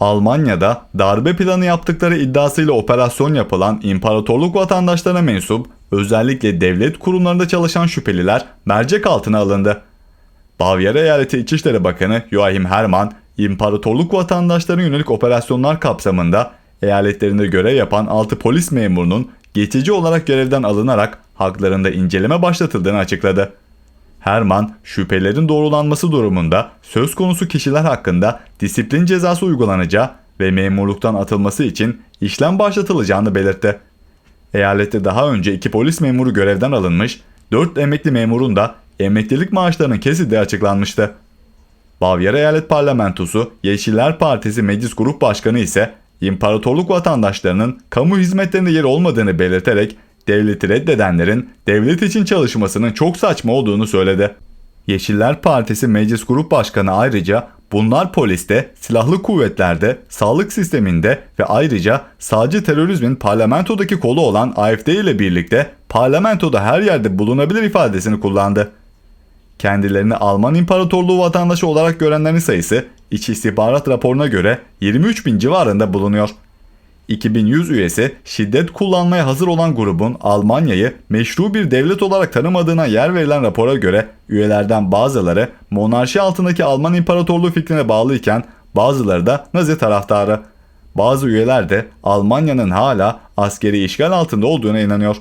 Almanya'da darbe planı yaptıkları iddiasıyla operasyon yapılan imparatorluk vatandaşlarına mensup özellikle devlet kurumlarında çalışan şüpheliler mercek altına alındı. Bavyera Eyaleti İçişleri Bakanı Joachim Hermann, imparatorluk vatandaşlarına yönelik operasyonlar kapsamında eyaletlerinde görev yapan 6 polis memurunun geçici olarak görevden alınarak haklarında inceleme başlatıldığını açıkladı. Herman, şüphelerin doğrulanması durumunda söz konusu kişiler hakkında disiplin cezası uygulanacağı ve memurluktan atılması için işlem başlatılacağını belirtti. Eyalette daha önce iki polis memuru görevden alınmış, 4 emekli memurun da emeklilik maaşlarının kesildiği açıklanmıştı. Bavyera Eyalet Parlamentosu Yeşiller Partisi Meclis Grup Başkanı ise imparatorluk vatandaşlarının kamu hizmetlerinde yer olmadığını belirterek devleti reddedenlerin devlet için çalışmasının çok saçma olduğunu söyledi. Yeşiller Partisi Meclis Grup Başkanı ayrıca bunlar poliste, silahlı kuvvetlerde, sağlık sisteminde ve ayrıca sağcı terörizmin parlamentodaki kolu olan AFD ile birlikte parlamentoda her yerde bulunabilir ifadesini kullandı. Kendilerini Alman İmparatorluğu vatandaşı olarak görenlerin sayısı İç İstihbarat raporuna göre 23 bin civarında bulunuyor. 2100 üyesi şiddet kullanmaya hazır olan grubun Almanya'yı meşru bir devlet olarak tanımadığına yer verilen rapora göre üyelerden bazıları monarşi altındaki Alman İmparatorluğu fikrine bağlıyken bazıları da Nazi taraftarı. Bazı üyeler de Almanya'nın hala askeri işgal altında olduğuna inanıyor.